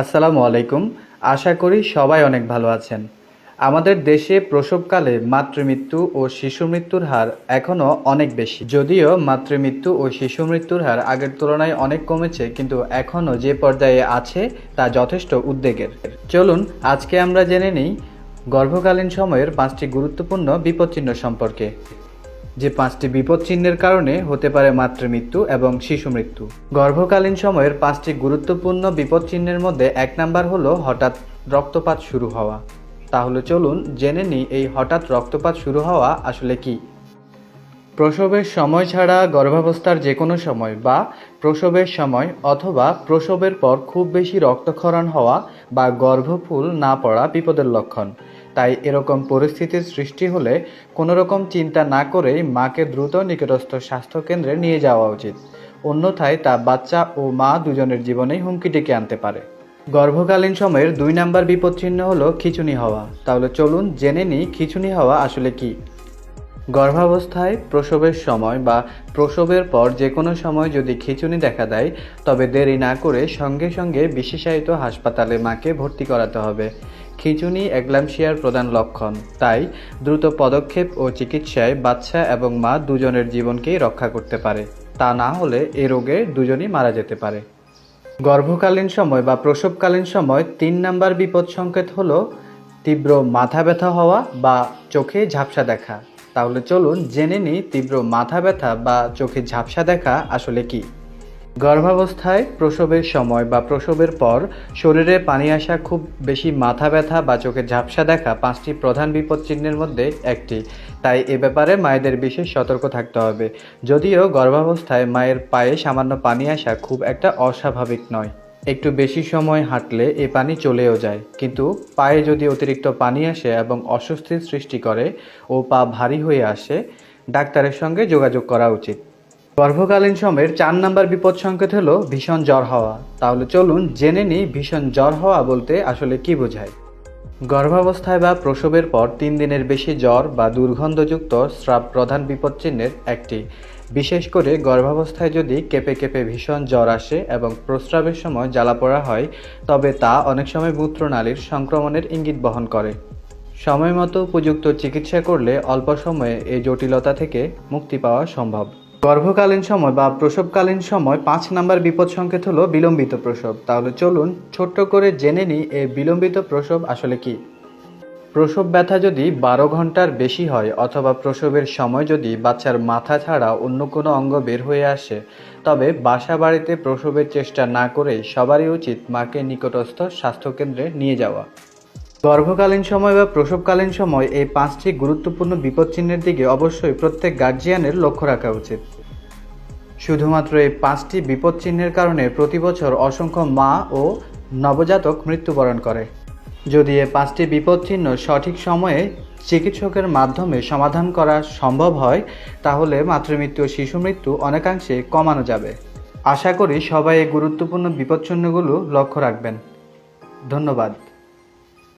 আসসালামু আলাইকুম। আশা করি সবাই অনেক ভালো আছেন। আমাদের দেশে প্রসবকালে মাতৃমৃত্যু ও শিশু মৃত্যুর হার এখনও অনেক বেশি। যদিও মাতৃমৃত্যু ও শিশু মৃত্যুর হার আগের তুলনায় অনেক কমেছে, কিন্তু এখনও যে পর্যায়ে আছে তা যথেষ্ট উদ্বেগের। চলুন, আজকে আমরা জেনে নিই গর্ভকালীন সময়ের পাঁচটি গুরুত্বপূর্ণ বিপদচিহ্ন সম্পর্কে। যে পাঁচটি বিপদ চিহ্নের কারণে হতে পারে মাতৃমৃত্যু এবং শিশু মৃত্যু। গর্ভকালীন সময়ের পাঁচটি গুরুত্বপূর্ণ বিপদ চিহ্নের মধ্যে এক নাম্বার হলো হঠাৎ রক্তপাত শুরু হওয়া। তাহলে চলুন জেনে নিই এই হঠাৎ রক্তপাত শুরু হওয়া আসলে কি? প্রসবের সময় ছাড়া গর্ভাবস্থার যে কোনো সময় বা প্রসবের সময় অথবা প্রসবের পর খুব বেশি রক্তক্ষরণ হওয়া বা গর্ভফুল না পড়া বিপদের লক্ষণ। তাই এরকম পরিস্থিতির সৃষ্টি হলে কোনো রকম চিন্তা না করেই মাকে দ্রুত নিকটস্থ স্বাস্থ্যকেন্দ্রে নিয়ে যাওয়া উচিত। অন্যথায় তা বাচ্চা ও মা দুজনের জীবনেই হুমকি ডেকে আনতে পারে। গর্ভকালীন সময়ের দুই নাম্বার বিপদচিহ্ন হলো খিচুনি হওয়া। তাহলে চলুন জেনে নিই খিচুনি হওয়া আসলে কি। গর্ভাবস্থায় প্রসবের সময় বা প্রসবের পর যে কোনো সময় যদি খিচুনি দেখা দেয়, তবে দেরি না করে সঙ্গে সঙ্গে বিশেষায়িত হাসপাতালে মাকে ভর্তি করাতে হবে। খিঁচুনি এগ্লামশিয়ার প্রধান লক্ষণ। তাই দ্রুত পদক্ষেপ ও চিকিৎসায় বাচ্চা এবং মা দুজনের জীবনকেই রক্ষা করতে পারে। তা না হলে এ রোগে দুজনই মারা যেতে পারে। গর্ভকালীন সময় বা প্রসবকালীন সময় তিন নাম্বার বিপদ সংকেত হলো তীব্র মাথা ব্যথা হওয়া বা চোখে ঝাপসা দেখা। তাহলে চলুন জেনে নিই তীব্র মাথা ব্যথা বা চোখে ঝাপসা দেখা আসলে কি। গর্ভাবস্থায় প্রসবের সময় বা প্রসবের পর শরীরে পানি আসা খুব বেশি মাথা ব্যথা বা চোখে ঝাপসা দেখা পাঁচটি প্রধান বিপদ চিহ্নের মধ্যে একটি। তাই এ ব্যাপারে মায়েদের বিশেষ সতর্ক থাকতে হবে। যদিও গর্ভাবস্থায় মায়ের পায়ে সামান্য পানি আসা খুব একটা অস্বাভাবিক নয়। একটু বেশি সময় হাঁটলে এ পানি চলেও যায়। কিন্তু পায়ে যদি অতিরিক্ত পানি আসে এবং অস্বস্তির সৃষ্টি করে ও পা ভারী হয়ে আসে, ডাক্তারের সঙ্গে যোগাযোগ করা উচিত। গর্ভকালীন সময়ের চার নাম্বার বিপদ সংকেত হলো ভীষণ জ্বর হওয়া। তাহলে চলুন জেনে নিই ভীষণ জ্বর হওয়া বলতে আসলে কি বোঝায়। গর্ভাবস্থায় বা প্রসবের পর তিন দিনের বেশি জ্বর বা দুর্গন্ধযুক্ত স্রাব প্রধান বিপদ চিহ্নের একটি। বিশেষ করে গর্ভাবস্থায় যদি কেঁপে কেঁপে ভীষণ জ্বর আসে এবং প্রস্রাবের সময় জ্বালা পড়া হয়, তবে তা অনেক সময় মূত্রনালীর সংক্রমণের ইঙ্গিত বহন করে। সময় মতো উপযুক্ত চিকিৎসা করলে অল্প সময়ে এই জটিলতা থেকে মুক্তি পাওয়া সম্ভব। গর্ভকালীন সময় বা প্রসবকালীন সময় পাঁচ নাম্বার বিপদ সংকেত হলো বিলম্বিত প্রসব। তাহলে চলুন ছোট্ট করে জেনে নিই এই বিলম্বিত প্রসব আসলে কি। প্রসব ব্যথা যদি বারো ঘণ্টার বেশি হয় অথবা প্রসবের সময় যদি বাচ্চার মাথা ছাড়া অন্য কোনো অঙ্গ বের হয়ে আসে, তবে বাসা বাড়িতে প্রসবের চেষ্টা না করেই সবারই উচিত মাকে নিকটস্থ স্বাস্থ্যকেন্দ্রে নিয়ে যাওয়া। গর্ভকালীন সময় বা প্রসবকালীন সময় এই পাঁচটি গুরুত্বপূর্ণ বিপদ চিহ্নের দিকে অবশ্যই প্রত্যেক গার্জিয়ানের লক্ষ্য রাখা উচিত। শুধুমাত্র এই পাঁচটি বিপদ চিহ্নের কারণে প্রতি বছর অসংখ্য মা ও নবজাতক মৃত্যুবরণ করে। যদি এ পাঁচটি বিপদ চিহ্ন সঠিক সময়ে চিকিৎসকের মাধ্যমে সমাধান করা সম্ভব হয়, তাহলে মাতৃমৃত্যু ও শিশু মৃত্যু অনেকাংশে কমানো যাবে। আশা করি সবাই এই গুরুত্বপূর্ণ বিপদচিহ্নগুলো লক্ষ্য রাখবেন। ধন্যবাদ।